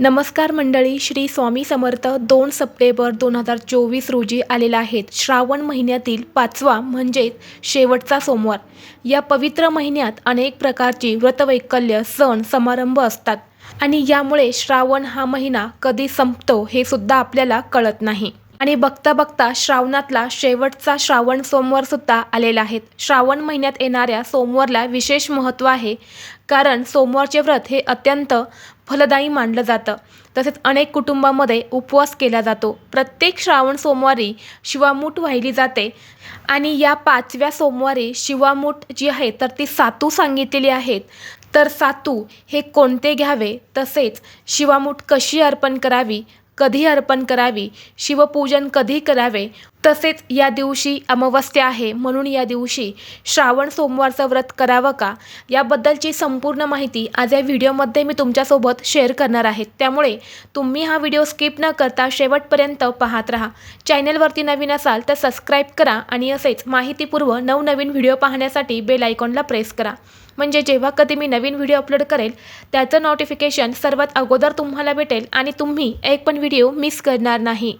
नमस्कार मंडळी श्री स्वामी समर्थ दोन सप्टेंबर दोन हजार चोवीस रोजी आलेला आहेत. श्रावण महिन्यातील पाचवा म्हणजेच शेवटचा सोमवार. या पवित्र महिन्यात अनेक प्रकारची व्रतवैकल्य सण समारंभ असतात आणि यामुळे श्रावण हा महिना कधी संपतो हे सुद्धा आपल्याला कळत नाही. आणि बघता बघता श्रावणातला शेवटचा श्रावण सोमवार सुद्धा आलेला आहेत श्रावण महिन्यात येणाऱ्या सोमवारला विशेष महत्त्व आहे. कारण सोमवारचे व्रत हे अत्यंत फलदायी मानलं जातं. तसेच अनेक कुटुंबामध्ये उपवास केला जातो. प्रत्येक श्रावण सोमवारी शिवामूठ वाहिली जाते. आणि या पाचव्या सोमवारी शिवामूठ जी आहे तर ती सातू सांगितलेली आहेत. तर सातू हे कोणते घ्यावे? तसेच शिवामूठ कशी अर्पण करावी? कधी अर्पण करावी? शिवपूजन कधी करावे? तसेच या दिवशी अमावस्या आहे म्हणून या दिवशी श्रावण सोमवारचं व्रत करावं का? याबद्दलची संपूर्ण माहिती आज या व्हिडिओमध्ये मी तुमच्यासोबत शेअर करणार आहे. त्यामुळे तुम्ही हा व्हिडिओ स्किप न करता शेवटपर्यंत पाहत राहा. चॅनलवरती नवीन असाल तर सबस्क्राईब करा आणि असेच माहितीपूर्व नवनवीन व्हिडिओ पाहण्यासाठी बेल आयकॉनला प्रेस करा. म्हणजे जेव्हा कधी मी नवीन व्हिडिओ अपलोड करेल त्याचं नोटिफिकेशन सर्वात अगोदर तुम्हाला भेटेल आणि तुम्ही एक पण व्हिडिओ मिस करणार नाही.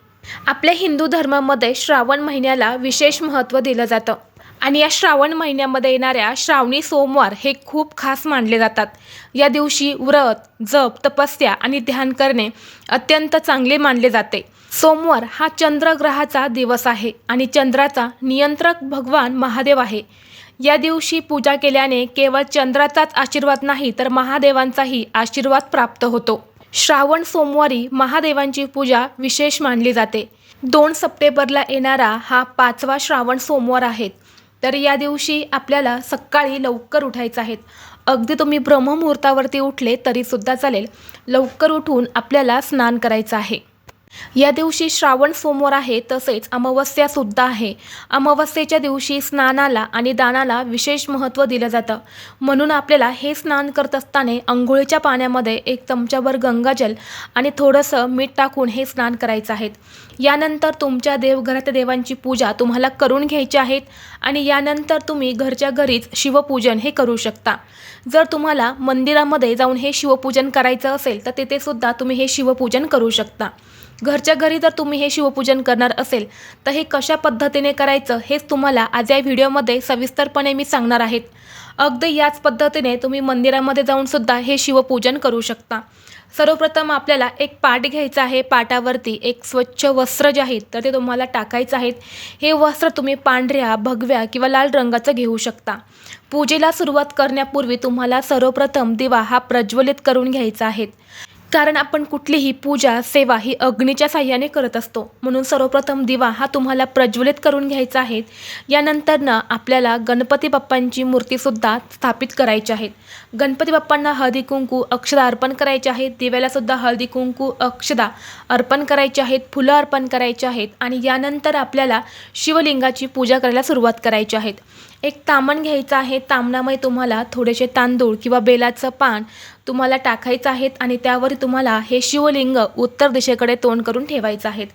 आपल्या हिंदू धर्मामध्ये श्रावण महिन्याला विशेष महत्त्व दिलं जातं. आणि या श्रावण महिन्यामध्ये येणाऱ्या श्रावणी सोमवार हे खूप खास मानले जातात. या दिवशी व्रत जप तपस्या आणि ध्यान करणे अत्यंत चांगले मानले जाते. सोमवार हा चंद्रग्रहाचा दिवस आहे आणि चंद्राचा नियंत्रक भगवान महादेव आहे. या दिवशी पूजा केल्याने केवळ चंद्राचाच आशीर्वाद नाही तर महादेवांचाही आशीर्वाद प्राप्त होतो. श्रावण सोमवारी महादेवांची पूजा विशेष मानली जाते. दोन सप्टेंबरला येणारा हा पाचवा श्रावण सोमवार आहे. तर या दिवशी आपल्याला सकाळी लवकर उठायचं आहे. अगदी तुम्ही ब्रह्ममुहूर्तावरती उठले तरीसुद्धा चालेल. लवकर उठून आपल्याला स्नान करायचं आहे. या दिवशी श्रावण सोमवार आहे तसेच अमावस्यासुद्धा आहे. अमावस्येच्या दिवशी स्नानाला आणि दानाला विशेष महत्त्व दिलं जातं. म्हणून आपल्याला हे स्नान करत असताना आंघोळीच्या पाण्यामध्ये एक चमच्याभर गंगाजल आणि थोडंसं मीठ टाकून हे स्नान करायचं आहे. यानंतर तुमच्या देवघरात देवांची पूजा तुम्हाला करून घ्यायची आहेत आणि यानंतर तुम्ही घरच्या घरीच शिवपूजन हे करू शकता. जर तुम्हाला मंदिरामध्ये जाऊन हे शिवपूजन करायचं असेल तर तिथेसुद्धा तुम्ही हे शिवपूजन करू शकता. घरच्या घरी जर तुम्ही हे शिवपूजन करणार असेल तर हे कशा पद्धतीने करायचं हेच तुम्हाला आज या व्हिडिओमध्ये सविस्तरपणे मी सांगणार आहेत अगदी याच पद्धतीने तुम्ही मंदिरामध्ये जाऊनसुद्धा हे शिवपूजन करू शकता. सर्वप्रथम आपल्याला एक पाट घ्यायचा आहे. पाटावरती एक स्वच्छ वस्त्र जे आहेत तर ते तुम्हाला टाकायचं आहेत हे वस्त्र तुम्ही पांढऱ्या भगव्या किंवा लाल रंगाचं घेऊ शकता. पूजेला सुरुवात करण्यापूर्वी तुम्हाला सर्वप्रथम दिवा हा प्रज्वलित करून घ्यायचा आहे. कारण आपण कुठलीही पूजा सेवा ही अग्नीच्या साह्याने करत असतो. म्हणून सर्वप्रथम दिवा हा तुम्हाला प्रज्वलित करून घ्यायचा आहे. यानंतरनं आपल्याला गणपती बाप्पांची मूर्तीसुद्धा स्थापित करायची आहेत गणपती बाप्पांना हळदी कुंकू अक्षदा अर्पण करायचे आहेत. दिव्यालासुद्धा हळदी कुंकू अक्षदा अर्पण करायचे आहेत. फुलं अर्पण करायचे आहेत. आणि यानंतर आपल्याला शिवलिंगाची पूजा करायला सुरुवात करायची आहेत एक तामण घ्यायचं आहे. तामणामध्ये तुम्हाला थोडेसे तांदूळ किंवा बेलाचं पान तुम्हाला टाकायचं आहेत आणि त्यावर तुम्हाला हे शिवलिंग उत्तर दिशेकडे तोंड करून ठेवायचं आहेत.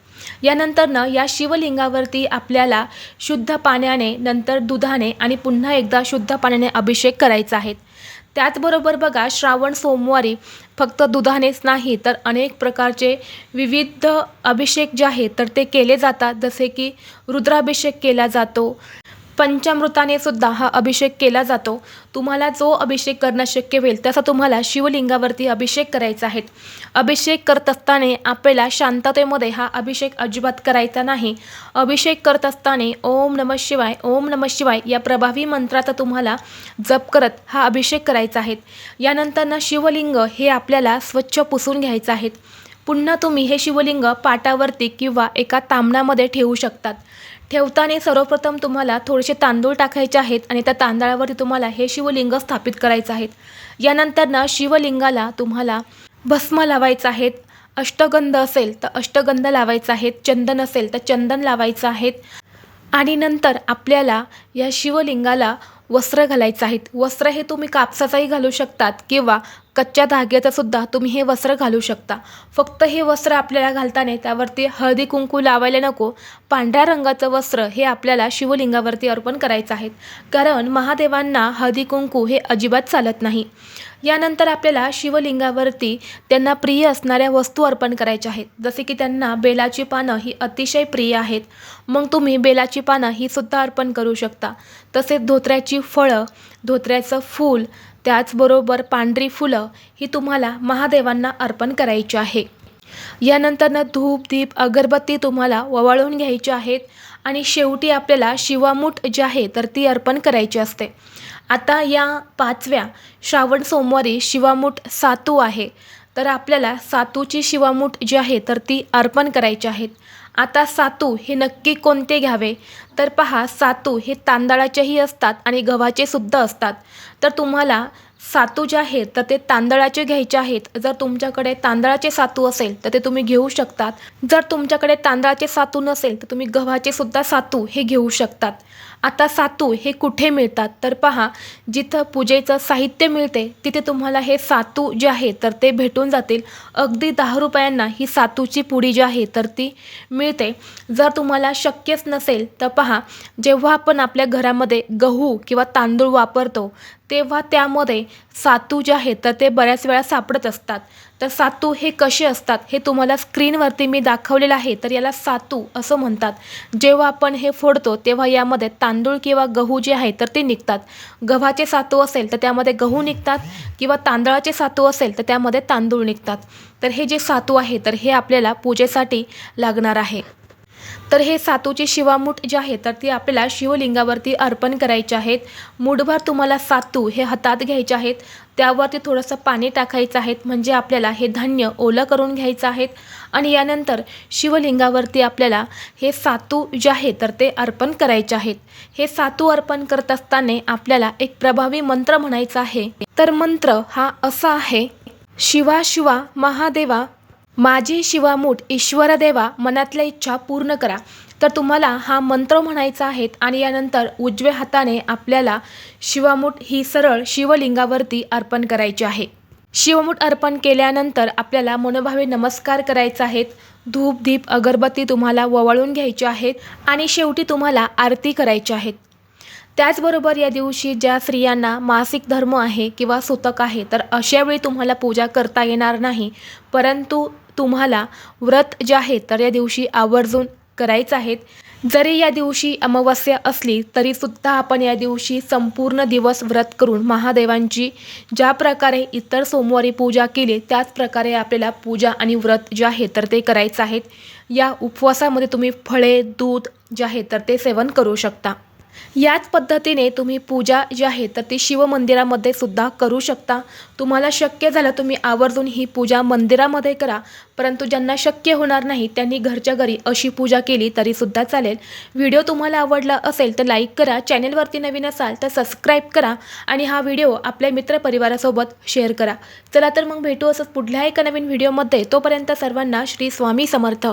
यानंतरनं या शिवलिंगावरती आपल्याला शुद्ध पाण्याने नंतर दुधाने आणि पुन्हा एकदा शुद्ध पाण्याने अभिषेक करायचा आहे. त्याचबरोबर बघा श्रावण सोमवारी फक्त दुधानेच नाही तर अनेक प्रकारचे विविध अभिषेक जे आहेत तर ते केले जातात. जसे की रुद्राभिषेक केला जातो पंचामृताने सुद्धा हा अभिषेक केला जातो. तुम्हाला जो अभिषेक करणं शक्य होईल तसा तुम्हाला शिवलिंगावरती अभिषेक करायचा आहे. अभिषेक करत असताना आपल्याला शांततेमध्ये हा अभिषेक अजिबात करायचा नाही. अभिषेक करत असताना ओम नम शिवाय ओम नम शिवाय या प्रभावी मंत्राचा तुम्हाला जप करत हा अभिषेक करायचा आहे. यानंतरनं शिवलिंग हे आपल्याला स्वच्छ पुसून घ्यायचं आहे. पुन्हा तुम्ही हे शिवलिंग पाटावरती किंवा एका तांबणामध्ये ठेवू शकतात. ठेवताना सर्वप्रथम तुम्हाला थोडेसे तांदूळ टाकायचे आहेत आणि त्या तांदळावरती तुम्हाला हे शिवलिंग स्थापित करायचं आहेत. यानंतर ना शिवलिंगाला तुम्हाला भस्म लावायचं आहेत. अष्टगंध असेल तर अष्टगंध लावायचं आहेत. चंदन असेल तर चंदन लावायचं आहेत. आणि नंतर आपल्याला या शिवलिंगाला वस्त्र घालायचं आहेत. वस्त्र हे तुम्ही कापसाचंही घालू शकतात किंवा कच्च्या धाग्याचं सुद्धा तुम्ही हे वस्त्र घालू शकता. फक्त हे वस्त्र आपल्याला घालताना त्यावरती हळदी कुंकू लावायला नको. पांढऱ्या रंगाचं वस्त्र हे आपल्याला शिवलिंगावरती अर्पण करायचं आहे. कारण महादेवांना हळदी कुंकू हे अजिबात चालत नाही. यानंतर आपल्याला शिवलिंगावरती त्यांना प्रिय असणाऱ्या वस्तू अर्पण करायच्या आहेत. जसे की त्यांना बेलाची पानं ही अतिशय प्रिय आहेत. मग तुम्ही बेलाची पानं ही सुद्धा अर्पण करू शकता. तसेच धोत्र्याची फळं धोत्र्याचं फूल त्याचबरोबर पांढरी फुलं ही तुम्हाला महादेवांना अर्पण करायची आहे. यानंतरनं धूप दीप अगरबत्ती तुम्हाला ववाळून घ्यायची आहेत आणि शेवटी आपल्याला शिवामूठ जी आहे तर ती अर्पण करायची असते. आता या पाचव्या श्रावण सोमवारी शिवामूठ सातू आहे तर आपल्याला सातूची शिवामूठ जी आहे तर ती अर्पण करायची आहेत आता सातू हे नक्की कोणते घ्यावे? तर पहा सातू हे तांदळाचेही असतात आणि गव्हाचे सुद्धा असतात. तर तुम्हाला सातू जे आहेत तर ते तांदळाचे घ्यायचे आहेत. जर तुमच्याकडे तांदळाचे सातू असेल तर ते तुम्ही घेऊ शकतात. जर तुमच्याकडे तांदळाचे सातू नसेल तर तुम्ही गव्हाचे सुद्धा सातू हे घेऊ शकतात. आता सातू हे कुठे मिळतात? तर पहा जिथं पूजेचं साहित्य मिळते तिथे तुम्हाला हे सातू जे आहे तर ते भेटून जातील. अगदी दहा रुपयांना ही सातूची पुडी जी आहे तर ती मिळते. जर तुम्हाला शक्यच नसेल तर पहा जेव्हा आपण आपल्या घरामध्ये गहू किंवा तांदूळ वापरतो तेव्हा त्यामध्ये सातू जे आहे तर ते बऱ्याच वेळा सापडत असतात. तर सातू हे कसे असतात हे तुम्हाला स्क्रीनवरती मी दाखवलेलं आहे तर याला सातू असं म्हणतात. जेव्हा आपण हे फोडतो तेव्हा यामध्ये तांदूळ तांदूळ किंवा गहू जे आहे तर ते निघतात. गव्हाचे सातू असेल तर त्यामध्ये गहू निघतात. किंवा तांदळाचे सातू असेल तर त्यामध्ये तांदूळ निघतात. तर हे जे सातू आहे तर हे आपल्याला पूजेसाठी लागणार आहे. तर हे सातूची शिवामूठ जे आहे तर ती आपल्याला शिवलिंगावरती अर्पण करायचे आहेत. मूठभर तुम्हाला सातू हे हातात घ्यायचे आहेत. त्यावरती थोडंसं पाणी टाकायचं आहेत म्हणजे आपल्याला हे धान्य ओलं करून घ्यायचं आहेत आणि यानंतर शिवलिंगावरती आपल्याला हे सातू जे आहे तर ते अर्पण करायचे आहेत. हे सातू अर्पण करत असताना आपल्याला एक प्रभावी मंत्र म्हणायचा आहे. तर मंत्र हा असा आहे शिवा शिवा महादेवा माझी शिवामूठ ईश्वर देवा मनातल्या इच्छा पूर्ण करा. तर तुम्हाला हा मंत्र म्हणायचा आहे आणि यानंतर उजव्या हाताने आपल्याला शिवामूठ ही सरळ शिवलिंगावरती अर्पण करायची आहे. शिवमूठ अर्पण केल्यानंतर आपल्याला मनोभावे नमस्कार करायचा आहेत. धूप दीप अगरबत्ती तुम्हाला ववाळून घ्यायची आहेत आणि शेवटी तुम्हाला आरती करायची आहेत. त्याचबरोबर या दिवशी ज्या स्त्रियांना मासिक धर्म आहे किंवा सुतक आहे तर अशावेळी तुम्हाला पूजा करता येणार नाही. परंतु तुम्हाला व्रत जे आहे तर या दिवशी आवर्जून करायचं आहेत जरी या दिवशी अमावस्या असली तरीसुद्धा आपण या दिवशी संपूर्ण दिवस व्रत करून महादेवांची ज्या प्रकारे इतर सोमवारी पूजा केली त्याच प्रकारे आपल्याला पूजा आणि व्रत जे आहे तर ते करायचं आहेत या उपवासामध्ये तुम्ही फळे दूध जे आहे तर ते सेवन करू शकता. याच पद्धतीने तुम्ही पूजा जी आहे तर ती शिवमंदिरामध्ये सुद्धा करू शकता. तुम्हाला शक्य झालं तुम्ही आवर्जून ही पूजा मंदिरामध्ये करा. परंतु ज्यांना शक्य होणार नाही त्यांनी घरच्या घरी अशी पूजा केली तरीसुद्धा चालेल. व्हिडिओ तुम्हाला आवडला असेल तर लाईक करा. चॅनेलवरती नवीन असाल तर सबस्क्राईब करा. आणि हा व्हिडिओ आपल्या मित्रपरिवारासोबत शेअर करा. चला तर मग भेटू असंच पुढल्या एका नवीन व्हिडिओमध्ये. तोपर्यंत सर्वांना श्री स्वामी समर्थ.